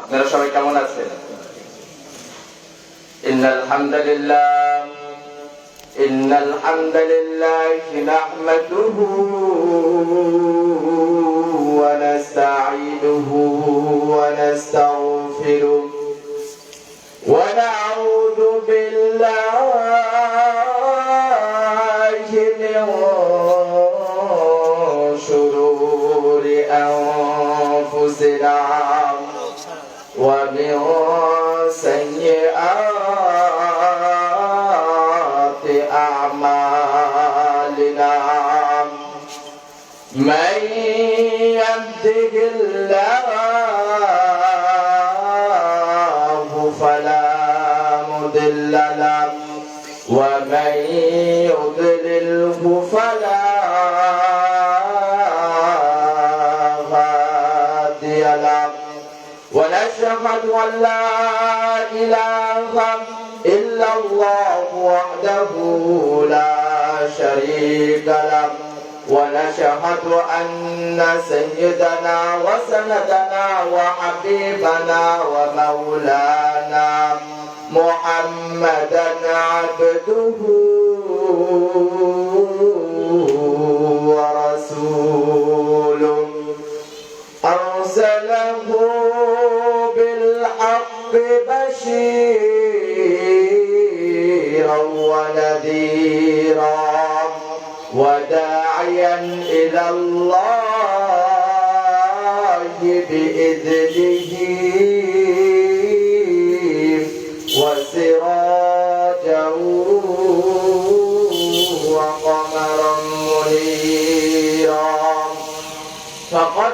আপনারা সবাই কেমন আছেন إن الحمد لله إن الحمد لله نحمده ونستعينه ونستغفره ونعوذ بالله من شرور أنفسنا ومن سيئات أعمالنا. من الله فلا له ومن يضلله فلا لا إله إلا الله وحده لا شريك له. ونشهد أن سيدنا وسندنا وحبيبنا ومولانا محمدا عبده ورسوله. بشيرا ونذيرا وداعيا إلى الله بإذنه وسراجا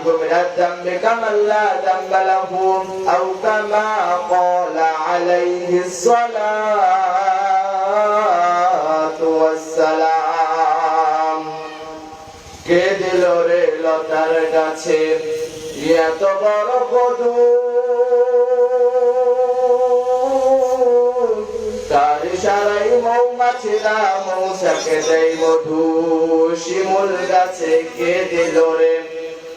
التائب من الذنب كمن لا ذنب له أو كما قال عليه الصلاة والسلام কে দিল রে লতার কাছে এত বড় কদু তার সারাই মৌমাছিরা মৌচাকে দেয় মধু শিমুল গাছে কে দিল রে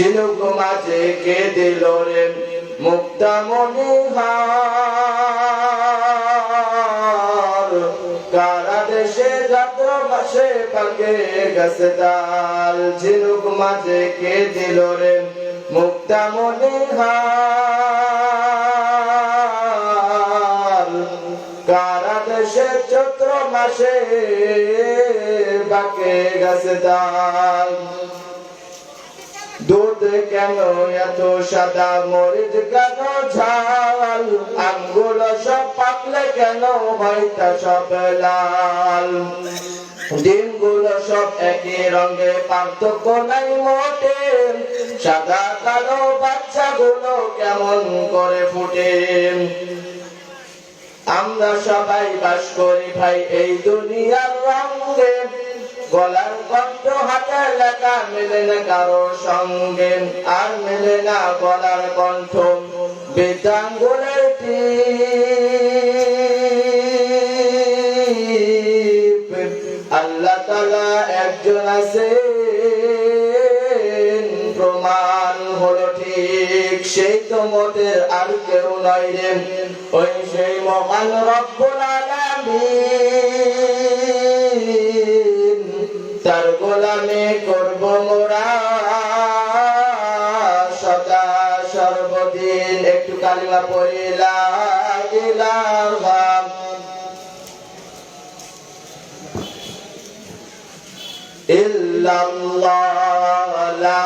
ঝিনুক মাঝে কে দিল রে মুক্তা মনিহার। কারা দেশে যাত্র মাসে পাকে গাছে তাল, ঝিনুক মাঝে কে দিল রে মুক্তা মনিহার। কারা দেশে চৈত্র মাসে বাকে গাছে তাল দুধ কেন এত সাদা? মরিচ কেন ঝাল। আঙ্গুল সব পাকলে কেন হয় তা সব লাল? ডিমগুলো সব একই রঙে, পার্থক্য নাই মোটে। সাদা, কালো বাচ্চাগুলো কেমন করে ফুটে? আমরা সবাই বাস করি ভাই, এই দুনিয়ার রঙে। গলার কণ্ঠ হাতের লেখা মেলে না কারোর সঙ্গে, আর মেলে না গলার কণ্ঠ। বেতাঙ্গুলের আল্লাহ তালা একজন আছে প্রমাণ হলো ঠিক, সেই তো মতের আর কেউ নয় রে। ওই সেই মহান রব্বুল আলামিন। গোলামি করব মোরা। সদা সর্বদিন একটু কালিমা পড়িলা ইল্লাল্লাহ, লা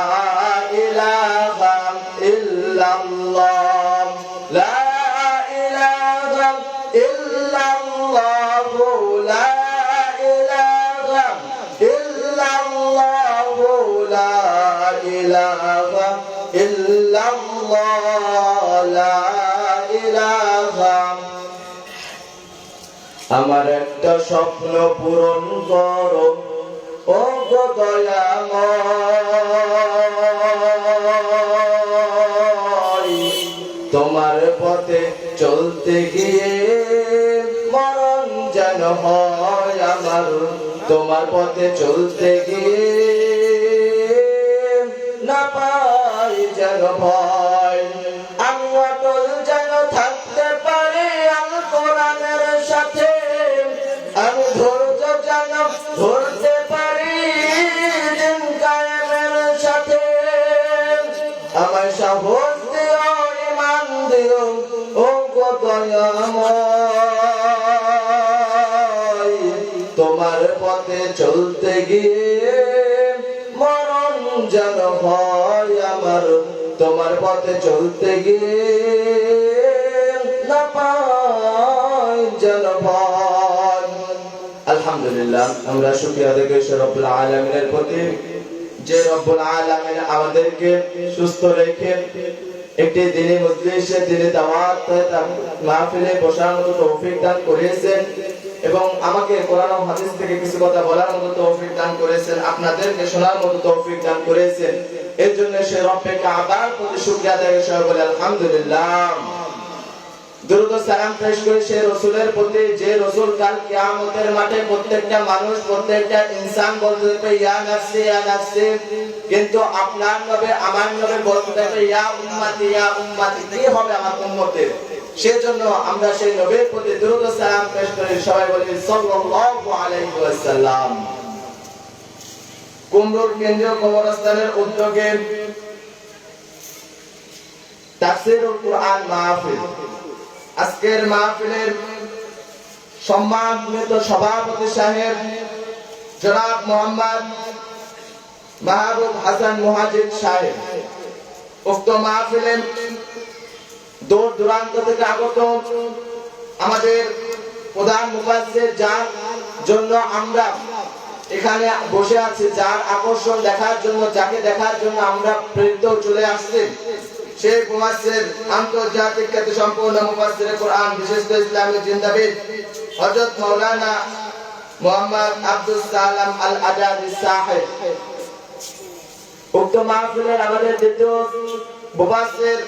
ইলাহা ইল্লাল্লাহ, লা ইলাহা লা إله إلا الله لا إله আমার একটা স্বপ্ন পূরণ করো ও গো দয়াময় তোমার পথে চলতে গিয়ে মরণ যেন হয় আমার তোমার পথে চলতে গিয়ে না পাই যেন ভয়। আমি অটল যেন থাকতে পারি আল কোরআনের সাথে। আমি ধৈর্য যেন ধরতে পারি দিন কায়েমের সাথে। আমার সাহস দিও ইমান দিও ও গো তোমার পথে চলতে গিয়ে যেন হয় আমার, তোমার পথে চলতে গিয়ে না আলহামদুলিল্লাহ, আমরা প্রতি। যে রব্বুল আলামিন আমাদেরকে সুস্থ রেখে একটি দিনী মজলিসে দিনী দাওয়াত, মাহফিলে বসার মতো তৌফিক দান করেছেন এবং আমাকে কোরআন ও হাদিস থেকে কিছু কথা বলার মতো তৌফিক দান করেছেন, আপনাদেরকে শোনার মতো তৌফিক দান করেছেন। এর জন্য সে রব্বে কাবার প্রতি শুকরিয়া করে সবাই বলে, আলহামদুলিল্লাহ। দুরুদ ও সালাম পেশ করে সে রসুলের প্রতি, যে রসুল কাল কিয়ামতের মাঠে প্রত্যেকটা মানুষ, প্রত্যেকটা ইনসান বলতে ইয়া ইয়া কিন্তু আপনার নবে, আমার নবে বলতে ইয়া ইয়া কি হবে আমার উম্মতের? সেজন্য আমরা সেই নবীর প্রতি দুরুদ ও সালাম পেশ করি। সবাই বলি, সাল্লাল্লাহু আলাইহি ওয়াসাল্লাম। কুমরুর কেন্দ্রীয় কবরস্থানের উদ্যোগে তাফসীরুল কুরআন মাহফিল। আজকের মাহফিলের সম্মানিত সভাপতি সাহেব জনাব মোহাম্মদ মাহবুব হাসান মুহাজির সাহেব। উক্ত মাহফিলে দূর দূরান্ত থেকে আগত আমাদের প্রধান মুফাসসির যার জন্য আমরা এখানে বসে আছি, যার আকর্ষণ দেখার জন্য, যাকে দেখার জন্য আমরা প্রেরিত চলে আসছি। সেই আন্তর্জাতিক খ্যাতি সম্পন্ন মুফাসসির জিন্দাবিদ মোহাম্মদ আব্দুল সালাম আল আজাদি উক্ত মাহফিলের আমাদের দ্বিতীয় মুফাসসির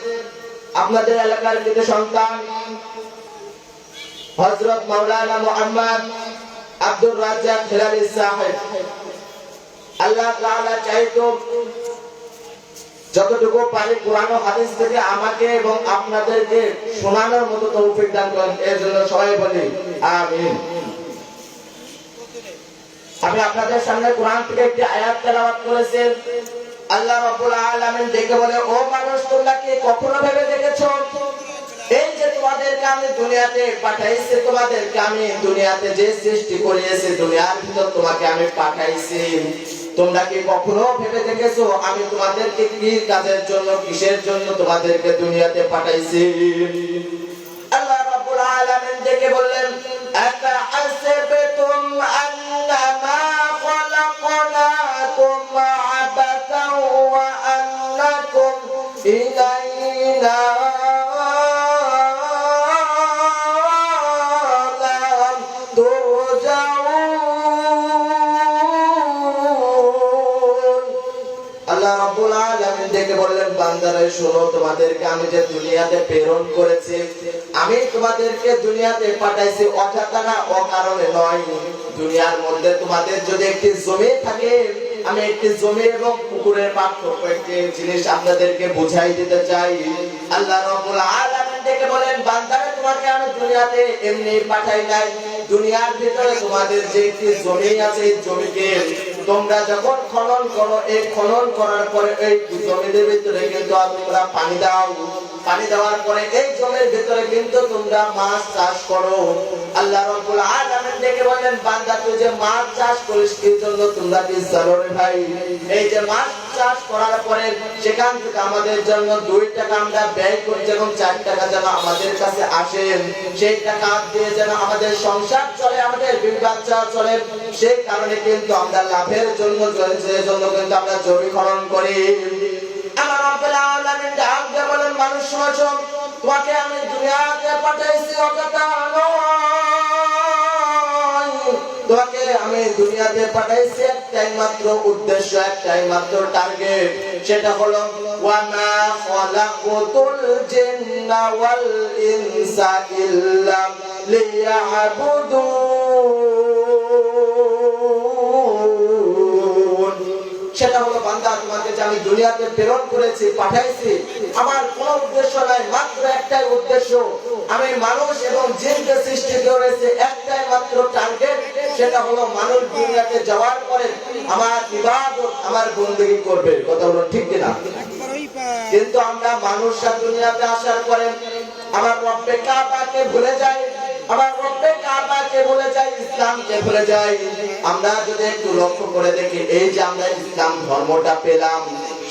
আপনাদের এলাকার কৃত সন্তান, হযরত মাওলানা মোহাম্মদ আব্দুর রাজ্জাক হেলালি সাহেব, আল্লাহ তাআলা চাইতো যতটুকু পারি কোরআন হাদিস থেকে আমাকে এবং আপনাদেরকে শোনানোর মতো তৌফিক দান করেন। এর জন্য সবাই বলি, আমিন। আমি আপনাদের সামনে কোরআন থেকে একটি আয়াত তেলাওয়াত করেছেন আল্লাহ রাব্বুল আলামিন দেখে বলে, ও মানুষ, তোমরা কি কখনো ভেবে দেখেছ এই যে তোমাদেরকে আমি দুনিয়াতে পাঠাইছি, তোমাদেরকে আমি দুনিয়াতে যে সৃষ্টি করিয়েছি, দুনিয়ার ভিতর তোমাকে আমি পাঠাইছি? তোমরা কি কখনো ভেবে দেখেছ আমি তোমাদেরকে কি কাজের জন্য, কিসের জন্য তোমাদেরকে দুনিয়াতে পাঠাইছি? আল্লাহ রাব্বুল আলামিন ডেকে বললেন আকা হাসিবতুম আন্নামা আল্লাহ রাব্বুল আলামিন ডেকে বললেন, বান্দারে, শোনো, তোমাদেরকে আমি যে দুনিয়াতে প্রেরণ করেছি, আমি তোমাদেরকে দুনিয়াতে পাঠাইছি অকারণে নয়। দুনিয়ার মধ্যে তোমাদের যদি একটি জমি থাকে আমি একটি জমি এবং পুকুরের পার্থক্য, একটি জিনিস আপনাদেরকে বুঝাই দিতে চাই। আল্লাহ রাব্বুল আলামিন ডেকে বলেন, বান্দারে, তোমাকে আমি দুনিয়াতে এমনি পাঠাই নাই। দুনিয়ার ভিতরে তোমাদের যে একটি জমি আছে, এই জমিকে তোমরা যখন খনন করো, এই খনন করার পরে এই জমির ভিতরে কিন্তু তোমরা পানি দাও। পানি দেওয়ার পরে এই জমির ভিতরে কিন্তু তোমরা মাছ চাষ করো। আল্লাহ রাব্বুল আলামিন ডেকে বলেন বান্দা, তুই যে মাছ চাষ করিস কি জন্য তোমরা কি জানো রে ভাই। এই যে মাছ চাষ করার পরে সেখান থেকে আমাদের জন্য দুই টাকা আমরা ব্যয় করি যেমন চার টাকা যেন আমাদের কাছে আসে। সেই টাকা দিয়ে যেন আমাদের সংসার চলে, আমাদের চলে। সেই কারণে কিন্তু আমরা লাভের জন্য জন্য কিন্তু আমরা জমি খনন করি। মানুষ শুনেছো আমি দুনিয়াতে পাঠাইছি নয়। তোমাকে আমি দুনিয়াতে পাঠাইছি একটাই মাত্র উদ্দেশ্য, একটাই মাত্র টার্গেট সেটা হলো, ওয়ামা খালাকুতুল জিন্না সেটা হলো বান্দা যে আমি দুনিয়াতে প্রেরণ করেছি, পাঠাইছি। আমার কোন উদ্দেশ্য নাই, মাত্র একটাই উদ্দেশ্য। আমি মানুষ এবং জিনকে সৃষ্টি করেছি, একটাই মাত্র টার্গেট সেটা হলো মানুষ দুনিয়াতে যাওয়ার পরে আমার ইবাদত আমার বন্দেগী করবে। কথা হলো ঠিক কিনা? কিন্তু আমরা মানুষরা দুনিয়াতে আসার পরে আমার রব্বে কাবাকে ভুলে ভুলে যাই আমরা যদি একটু লক্ষ্য করে দেখি, এই যে আমরা ইসলাম ধর্মটা পেলাম,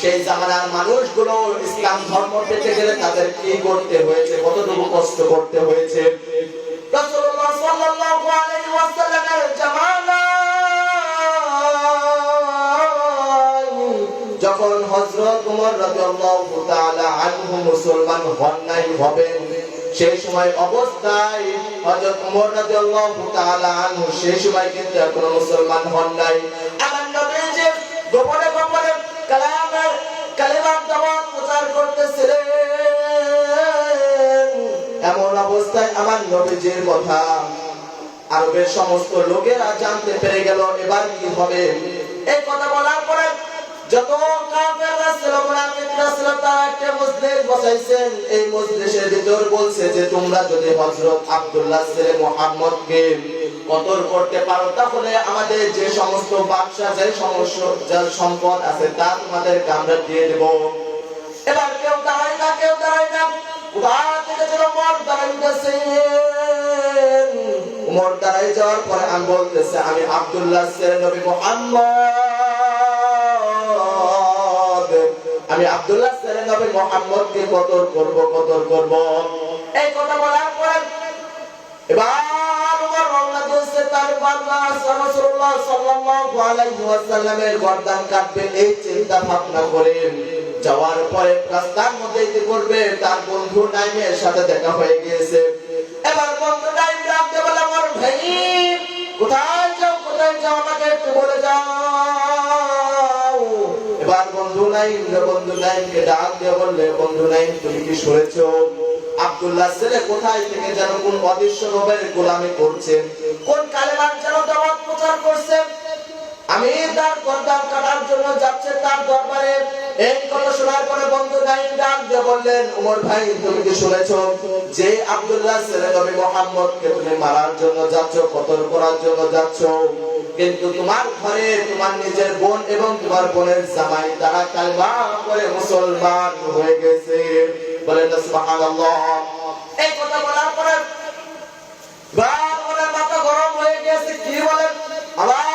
সেই জামানার মানুষগুলো ইসলাম ধর্ম পেতে গেলে তাদের কি করতে হয়েছে? কতটুকু কষ্ট করতে হয়েছে? যখন হযরত ওমর রাদিয়াল্লাহু মুসলমান হন নাই হবেন সেই সময় অবস্থায় হযরত ওমর রাদিয়াল্লাহু তাআলা আনহু, সেই সময় কিন্তু এখনও মুসলমান হন নাই। আমার নবী যে গোপনে গোপনে কালামের কালেমার দাওয়াত প্রচার করতেছিলেন, এমন অবস্থায় আমার নবীজির কথা আরবের সমস্ত লোকেরা জানতে পেরে গেল, এবার কি হবে? যত কাফেররা ছিল, মুনাফিকরা ছিল, তারা একটা বসাইছেন। এই ভিতর বলছে যে, তোমরা যদি হযরত আব্দুল্লাহ ছেলে করতে পারো, তাহলে আমাদের যে সমস্ত বাদশা যে সম্পদ আছে, তা তোমাদেরকে আমরা দিয়ে দেব। এবার কেউ না কেউ না। থেকে মর উমর দাঁড়াই যাওয়ার পরে আমি বলতেছে, আমি আব্দুল্লাহ ছেলে নবী মোহাম্মদ। আমি আব্দুল্লাহ ছেলে নবী মোহাম্মদকে কতল করব কতল করব। এই কথা বলার পরে পরে রাস্তার মধ্যে তার বন্ধু নাইমের সাথে দেখা হয়ে গিয়েছে। এবার বন্ধু ভাই, কোথায় যাও কোথায় যাও, আমাকে একটু বলে যাও। এবার বন্ধু নাইম বন্ধু নাইমকে ডাক দিয়ে বললে, বন্ধু নাইম তুমি কি শুনেছ? আব্দুল্লাহ ছেলে কোথায় থেকে যেন কোন অদৃশ্য রবের গোলামি করছে? কোন কালেমার যেন দাওয়াত প্রচার করছে? আমি তার গর্দান কাটার জন্য যাচ্ছে তার দরবারে। এই কথা শোনার পরে বন্ধু নাইম ডাক দিয়ে বললেন, উমর ভাই, তুমি কি শুনেছো যে আব্দুল্লাহ ছেলে নবী মোহাম্মদকে তুমি মারার জন্য যাচ্ছ, কতল করার জন্য যাচ্ছ? কিন্তু তোমার ঘরে তোমার নিজের বোন এবং তোমার বোনের জামাই, তারা কালমা করে মুসলমান হয়ে গেছে। বলেন, সুবহানাল্লাহ। এই কথা বলার পরে ওনার মাথা গরম হয়ে গেছে। কি বলেন? আমার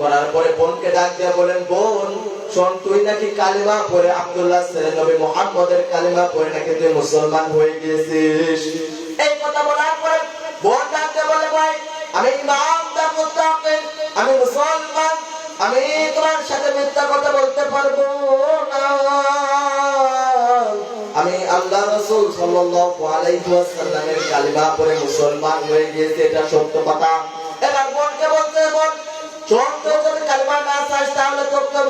করার পরে বোনকে ডাক দিয়ে বলেন, বোন, শোন, তুই নাকি কালিমা পড়ে, আব্দুল্লাহ ছেলে নবী মুহাম্মদের কালিমা পড়ে নাকি তুই মুসলমান হয়ে গিয়েছিস? এই কথা বলার পরে বোন ডাক দিয়ে বলে, ভাই, আমি ইমানদার মুত্তাকিন আমি মুসলমান, আমি তোমার সাথে মিথ্যা কথা বলতে পারব না। আমি আল্লাহ রাসূল সাল্লাল্লাহু আলাইহি ওয়াসাল্লামের কালিমা পড়ে মুসলমান হয়ে গিয়েছে, এটা সত্য কথা। এবার বোনকে বলতে বোন চাস, তাহলে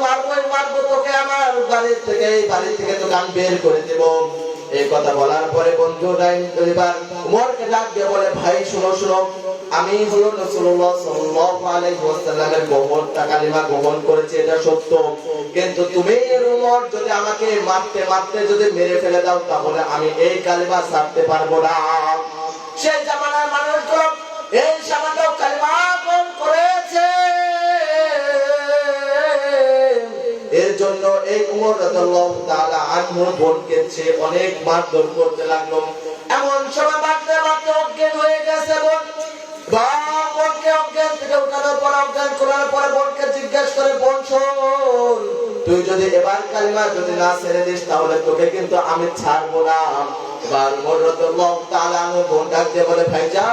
মারবোই মারবো, তোকে আমার বাড়ি থেকে থেকে বের করে দেব। এই কথা বলার পরে বন্ধু এবার উমরকে ডাক দিয়ে বলে, ভাই আমি হলো সাল্লাল্লাহু আলাইহি ওয়াসাল্লামের গ্রহণ করেছি, এটা সত্য। কিন্তু তুমি উমর যদি আমাকে মারতে মারতে যদি মেরে ফেলে দাও, তাহলে আমি এই কালিমা ছাড়তে পারব না। সেই জামানার মানুষগুলো উমর রাদিয়াল্লাহু তাআলা আনহুর বোনকে অনেক মারধর করতে লাগল। এমন সময় অজ্ঞান হয়ে গেছে বোন। অজ্ঞান থেকে উঠানোর পর, অজ্ঞান করার পরে বোনকে জিজ্ঞেস করে, বোন শোন, তুই যদি এবার কালিমা যদি না ছেড়ে দিস, তাহলে তোকে কিন্তু আমি ছাড়বো না। এবার উমর রাদিয়াল্লাহু তাআলা বোন ডাক দিয়ে বলে, ভাইজান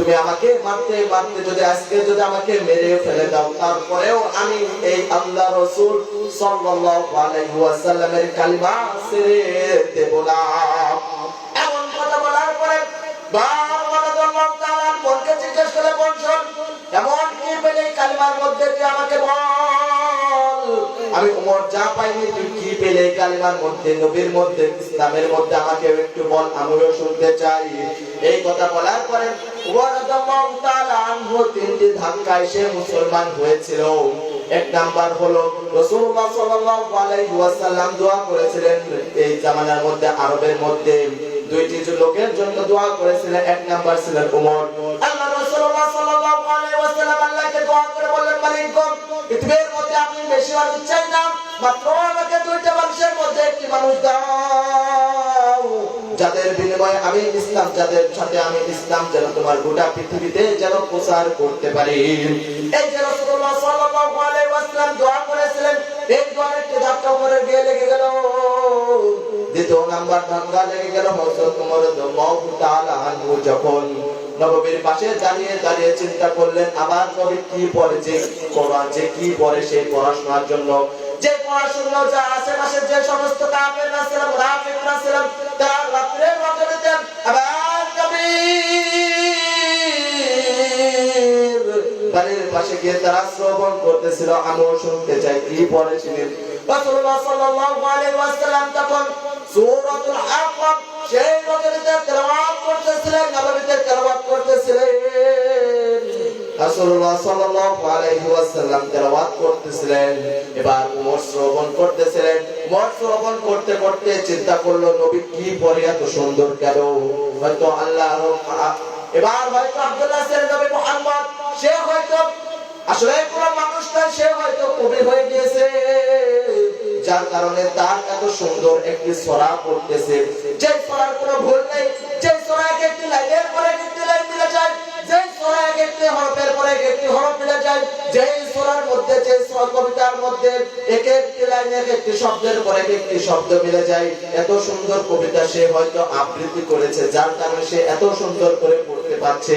তুমি আমাকে মারতে মারতে যদি আজকে যদি আমাকে মেরে ফেলে দাও, তারপরেও আমি এই আল্লাহ রসুল সাল্লাল্লাহু আলাইহি ওয়াসাল্লামের কালিমা ছেড়ে দেব না। এমন কথা বলার পরে বারবার আল্লাহ তাআলার মনকে জিজ্ঞেস করে বলছেন, এমন কি পেলে কালিমার মধ্যে দিয়ে আমাকে বল? আমি উমর যা পাইনি, তুই কি পেলে কালিমার মধ্যে, নবীর মধ্যে, ইসলামের মধ্যে আমাকে একটু বল, আমিও শুনতে চাই। এই কথা বলার পরে তিনটি মুসলমান হয়েছিল। এক নাম্বার হলো, রাসূলুল্লাহ দোয়া করেছিলেন, এই জামানার মধ্যে, আরবের মধ্যে। দুইটি লোকের জন্য দোয়া করেছিলেন, এক নাম্বার ছিলেন উমর। সাল্লাল্লাহু আলাইহি ওয়াসাল্লাম আল্লাহকে দোয়া করে বললেন মালিক পৃথিবীর মধ্যে আমি বেশি মানুষ চাই না, মাত্র আমাকে দুইটা মানুষের মধ্যে একটি মানুষ দাও। যাদের বিনিময়ে আমি ইসলাম, যাদের সাথে আমি ইসলাম যেন তোমার গোটা পৃথিবীতে যেন প্রচার করতে পারি। এই যে রাসূলুল্লাহ সাল্লাল্লাহু আলাইহি ওয়াসাল্লাম দোয়া করেছিলেন, এই দোয়ার একটি ধাক্কা পরে গিয়ে লেগে গেল। দ্বিতীয় নাম্বার ধাক্কা লেগে গেল হযরত ওমর রাদিয়াল্লাহু তাআলা যখন নববীর পাশে দাঁড়িয়ে দাঁড়িয়ে চিন্তা করলেন আমার নবী কি পড়ে যে কোরআন যে কি পড়ে সেই পড়াশোনার জন্য। যে পড়াশোনা যা আশেপাশে যে সমস্ত কাফেররা ছিল মুনাফিকরা ছিল তারা রাত্রে রজনীতে আবার নবীর বাড়ির পাশে গিয়ে তারা শ্রবণ করতেছিল, আমিও শুনতে চাই কি পড়েছিলেন রাসূলুল্লাহ সাল্লাল্লাহু আলাইহি ওয়াসাল্লাম তখন সূরাতুল সেই রজনীতে তেলাওয়াত করতেছিলেন নববীতে তেলাওয়াত করতেছিলেন। রাসূলুল্লাহ সাল্লাল্লাহু আলাইহি ওয়াসাল্লাম তেলাওয়াত করতেছিলেন, এবার ওমর শ্রবণ করতেছিলেন। ওমর শ্রবণ করতে করতে চিন্তা করল, নবী কি পড়ে এত সুন্দর কেন? হয়তো আল্লাহ এবার হয়তো আব্দুল্লাহ নবী মুহাম্মদ, সে হয়তো আসলে কোন মানুষ নয়, সে হয়তো কবি হয়ে গিয়েছে। যার কারণে তার এত সুন্দর একটি সরা পড়তেছে। যে সরার কোনো ভুল নেই যে সরা এক একটি লাইনের পরে একটি লাইন মিলে যায়। যে সরা এক একটি হরফের পরে এক একটি হরফ মিলে যায়। যে সরার মধ্যে যে কবিতার মধ্যে এক একটি লাইন, এক একটি শব্দের পরে এক একটি শব্দ মিলে যায়। এত সুন্দর কবিতা সে হয়তো আবৃত্তি করেছে, যার কারণে সে এত সুন্দর করে পড়তে পারছে।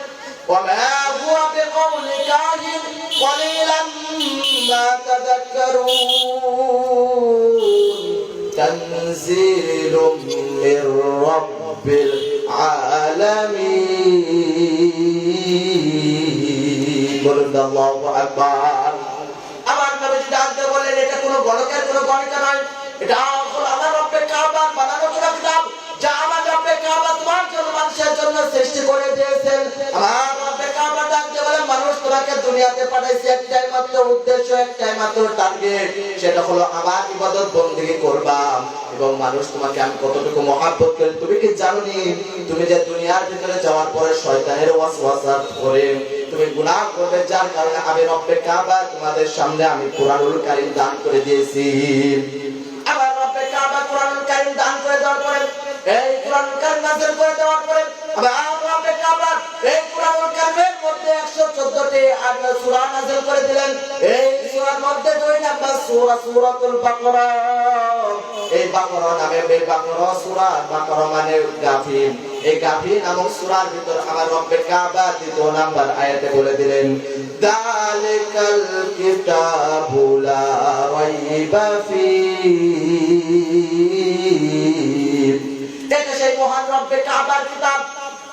وما هو بقول كاهن قليلا ما تذكرون. تنزيل من رب العالمين. الله أكبر বলেন, এটা কোনো গণকের কোনো গণিকা নয়, এটা আমার রব্বে কাবার বানানো কোনো কিতাব, যা আমার রব্বে কাবা তোমার জন্য মানুষের জন্য সৃষ্টি করে দিয়েছেন। আমার তোমাকে দুনিয়াতে পাঠাইছে একটাই মাত্র উদ্দেশ্য, একটাই মাত্র টার্গেট সেটা হলো আমার ইবাদত বন্দেগী করবা। এবং মানুষ তোমাকে আমি কতটুকু মহাব্বত করি, তুমি কি জানোনি? তুমি যে দুনিয়ার ভিতরে যাওয়ার পরে শয়তানের ওয়াসওয়াসা করে তুমি গুনাহ করবে, যার কারণে আমি রব্বে কাবা তোমাদের সামনে আমি কোরআনুল কারীম দান করে দিয়েছি। আবার রব্বে কাবা কোরআনুল কারীম দান করে দেওয়ার পরে, এই কোরআনুল কারীম নাযিল করে দেওয়ার পরে, আবার এই কোরআনুল কারীমের মধ্যে 114টি আয়াত সূরা নাযিল করে দিলেন। এই সূরার মধ্যে দুই নাম্বার সূরা সূরাতুল বাকরা। এই বাকরা নামে এই বাকরা, সূরা বাকরা মানে গাফির এই গাফির নামক সূরার ভিতর আমার রব্বে কাবা দ্বিতীয় নাম্বার আয়াতে বলে দিলেন, দালিকাল কিতাবু রাইবা ফীহি। এটা সেই মহান রব্বে কাবার কিতাব।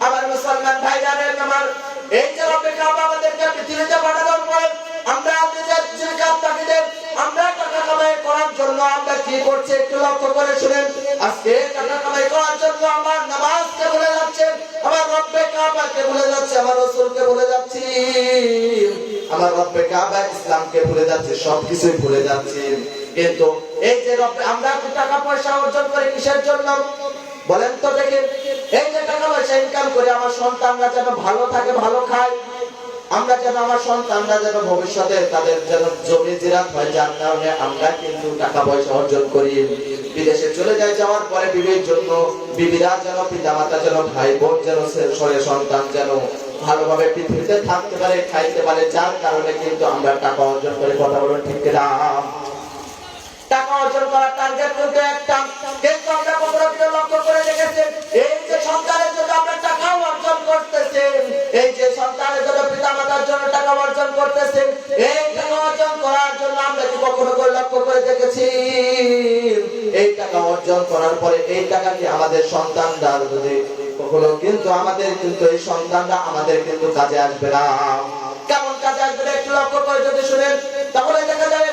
আমার মুসলমান ভাইজানের আমার এই যে কাবা আমাদেরকে পৃথিবীতে পাঠানোর পরে আমরা আমরা রব্বে কাবা ইসলামকে ভুলে যাচ্ছে? সবকিছুই ভুলে যাচ্ছি। কিন্তু এই যে রব্বে আমরা টাকা পয়সা অর্জন করি কিসের জন্য? বলেন তো দেখে এই যে টাকা পয়সা ইনকাম করে আমার সন্তানরা যেন ভালো থাকে, ভালো খায়, আমরা যেন আমার সন্তানরা যেন ভবিষ্যতে তাদের যেন জমি জিরাত হয়, যার কারণে আমরা কিন্তু টাকা পয়সা অর্জন করি। বিদেশে চলে যাই যাওয়ার পরে বিবির জন্য, বিবিরা যেন পিতামাতা যেন ভাই বোন যেন সরে সন্তান যেন ভালোভাবে পৃথিবীতে থাকতে পারে, খাইতে পারে, যার কারণে কিন্তু আমরা টাকা অর্জন করে। কথা বলুন ঠিক কিনা? টাকা অর্জন করার টার্গেট কিন্তু একটা। কিন্তু আমরা কিন্তু লক্ষ্য করে দেখেছি এই যে সন্তানের জন্য আমরা টাকা অর্জন করতেছি এই যে সন্তানের জন্য পিতা মাতার জন্য টাকা অর্জন করতেছি এই টাকা অর্জন করার জন্য আমরা কি কখনো করে লক্ষ্য করে দেখেছি? এই টাকা অর্জন করার পরে এই টাকা কি আমাদের সন্তানরা যদি কখনো কিন্তু আমাদের কিন্তু এই সন্তানরা আমাদের কিন্তু কাজে আসবে না। কেমন কাজে আসবে একটু লক্ষ্য করে যদি শুনেন, তাহলে দেখা যাবে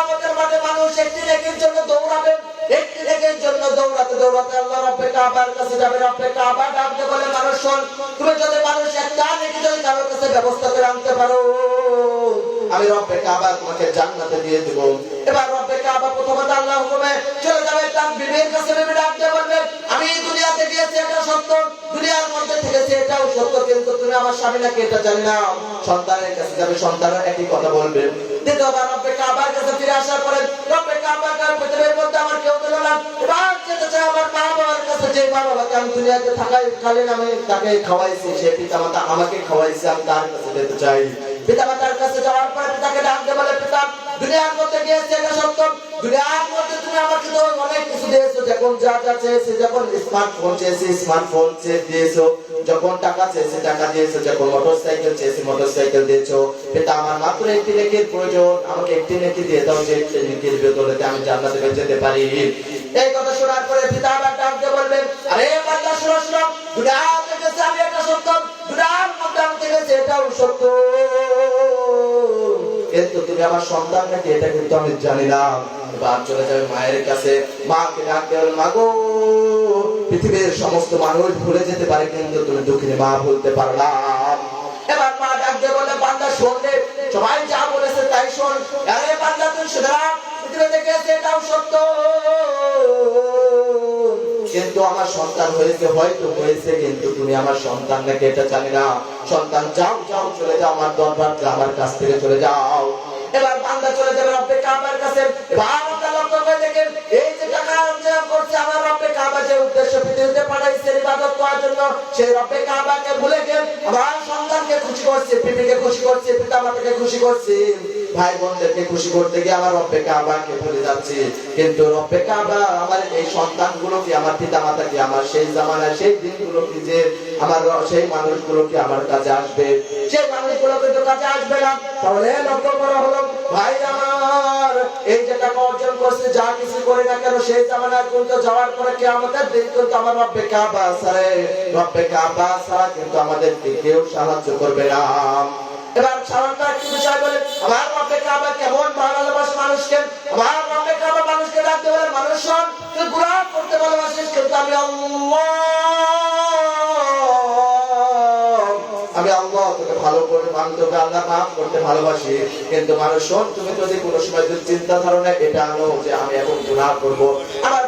আমাদের মাঝে মানুষ একটি নেকির জন্য দৌড়াবে, একটি নেকির জন্য দৌড়াতে দৌড়াতে আল্লাহ রব্বে কাবার কাছে যাবে, রব্বে কাবা ডাকতে বলে, মানুষ শোন, তুমি যদি মানুষ একটা কাছে ব্যবস্থা করে আনতে পারো আমি রব্বে কাবা তোমাকে জান্নাতে দিয়ে দেব। এবার রব্বে কাবা প্রথমত আল্লাহ হুকুমে চলে যাবে, তার বিবের কাছে বিবি ডাকতে বলবে, আমি দুনিয়াতে গিয়েছি, এটা সত্য, দুনিয়ার মধ্যে থেকেছি, এটাও সত্য, কিন্তু তুমি আমার স্বামী নাকি এটা জানি না। সন্তানের কাছে যাবে সন্তানের একই কথা বলবে। রব্বে কাবার কাছে ফিরে আসার পরে, রব্বে আমার কেউ দিল না। এবার যেতে চাই আমার মা বাবার কাছে, যে মা বাবাকে আমি দুনিয়াতে থাকাই কালীন আমি তাকে খাওয়াইছি, সে পিতা মাতা আমাকে খাওয়াইছে, আমি তার কাছে যেতে চাই। পিতা মাতার কাছে যাওয়ার পরে পিতাকে ডাকতে বলে, পিতা, দুনিয়ার মধ্যে গিয়েছে এটা সত্য দুনিয়ার মধ্যে তুমি আমাকে তো অনেক কিছু দিয়েছ। যখন যা যা চেয়েছে, যখন স্মার্টফোন চেয়েছে স্মার্টফোন দিয়েছ। যখন টাকা চেয়েছে, টাকা দিয়েছ। যখন মোটরসাইকেল চেয়েছে মোটরসাইকেল দিয়েছ। পিতা, আমার মাত্র একটি নেকির প্রয়োজন। আমাকে একটি নেকি দিয়ে দাও যে একটি নেকির বদলেতে আমি জান্নাতে যেতে পারি। এই কথা শোনার পরে পিতা আবার ডাকতে বলবেন আরে বাচ্চা শোনো শোনো। দুনিয়ার থেকে আমি একটা সত্য দুনিয়ার আমি দেখেছি এটাও সত্য। কিন্তু তুমি আমার সন্তান নাকি, এটা কিন্তু আমি জানি না। এবার চলে যাবে মায়ের কাছে। মাকে মা গো, পৃথিবীর সমস্ত মানুষ ভুলে যেতে পারে, কিন্তু তুমি দুঃখিনী মা ভুলতে পারলাম এবার মা ডাকতে বলে, বান্দা শোনলে সবাই যা বলেছে তাই শোন। আরে বান্দা, তুই শুনে রাখ পৃথিবীতে গেছে এটাও সত্য। কিন্তু আমার সন্তান হয়েছে, হয়তো হয়েছে, কিন্তু তুমি আমার সন্তান নাকি এটা জানি না। সন্তান, যাও যাও, চলে যাও, আমার দরবার আমার কাছ থেকে চলে যাও। এবার বান্দা চলে যাবে সেই ভুলে পিপিকে খুশি করছি, পিতা মাতাকে খুশি করছি, ভাই বোনদেরকে খুশি করতে গিয়ে আমার রব্বে কাবাকে ভুলে যাচ্ছি। কিন্তু রব্বে কাবা আমার এই সন্তানগুলো কি আমার পিতা মাতা কি আমার সেই জামানায়, সেই দিনগুলো কি যে আমার সেই সেই মানুষগুলো কি আমার কাছে আসবে। সেই মানুষগুলো কিন্তু কাছে আসবে না। তাহলে লক্ষ্য করা হলো, ভাই আমার এই অর্জন যা কিছু না কেন, সেই কিন্তু যাওয়ার পরে আমাদের দিন কিন্তু আমার রব্বে কাবা সারে রব্বে কাবা ছাড়া কিন্তু আমাদেরকে কেউ সাহায্য করবে না। এবার সাধারণত একটি বিষয় বলে, আমার রব্বে কাবা কেমন মানুষকে, আমার রব্বে কাবা মানুষকে ডাকতে বলে মানুষ তুই করতে ভালোবাসিস কিন্তু আমি আল্লাহ আমি আল্লাহ তোকে ভালো করে মান তোকে আল্লাহ মাফ করতে ভালোবাসি। কিন্তু মানুষ শোন, তুমি যদি কোনো সময় যদি চিন্তা ধারণা এটা আনো যে আমি এখন গুণা করব। আমার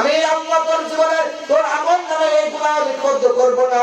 আমি আল্লাহ তোর জীবনে তোর আমল নামে এই গুণা বিপদ করব না।